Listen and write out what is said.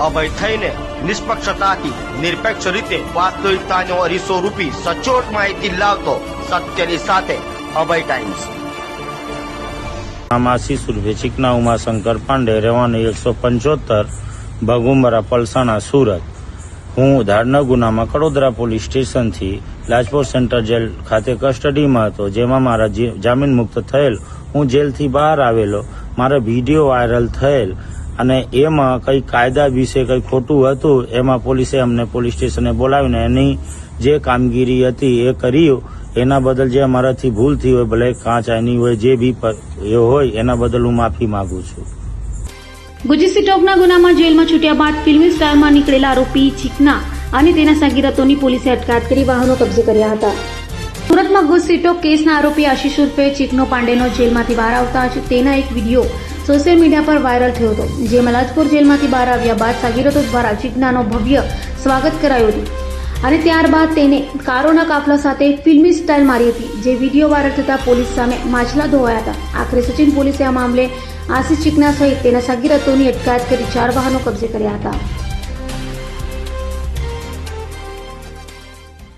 અભય થઈને નિષ્પક્ષતાથી નિરપેક્ષ રીતે વાસ્તવિકતાનો અરીસો રૂપી સચોટ માહિતી લાવતો સત્યની સાથે અભય ટાઈમ્સ. નામ આશીષ ચિકના ઉમાશંકર પાંડે રહેવાનું એકસો પંચોતર ભગુમરા પલસાણા, સુરત. હું ધારના ગુનામાં કડોદરા પોલીસ સ્ટેશનથી લાજપોર સેન્ટર જેલ ખાતે કસ્ટડીમાં હતો, જેમાં મારા જામીન મુક્ત થયેલ. હું જેલથી બહાર આવેલો. મારો વીડિયો વાયરલ થયેલ. અને એમાં કઈ કાયદા વિશે કઈ ખોટું હતું, એમાં પોલીસે અમને પોલીસ સ્ટેશને બોલાવીને એની જે કામગીરી હતી એ કરી. એના બદલ જે અમારાથી ભૂલ થઈ હોય, ભલે કાંચ આની હોય, જે બી એ હોય, એના બદલ હું માફી માંગુ છું. ગુજસી ટોકના ગુનામાં જેલમાં છૂટ્યા બાદ ફિલ્મી સ્ટારમાં નીકળેલા આરોપી ચીકના અને તેના સાગીરતોની પોલીસે અટકાયત કરી વાહનો કબજે કર્યા હતા. સુરતમાં ગુજસી ટોક કેસના આરોપી આશીષ ઉર્ફે ચીકનો પાંડેનો જેલમાંથી બહાર આવતા જ તેના એક વીડિયો સોશિયલ મીડિયા પર વાયરલ થયો હતો, જેમાં લાજપુર જેલમાંથી બહાર આવ્યા બાદ સાગીરતો દ્વારા ચીકનાનો ભવ્ય સ્વાગત કરાયું હતું. અને ત્યારબાદ તેને કારોના કાફલા સાથે ફિલ્મી સ્ટાઇલ મારી હતી, જે વીડિયો વાયરલ થતા પોલીસ સામે માછલા ધોવાયા હતા. આખરે સચિન પોલીસે આ મામલે આશિષ ચીકના સહિત તેના સાગીરતોની અટકાયત કરી ચાર વાહનો કબજે કર્યા હતા.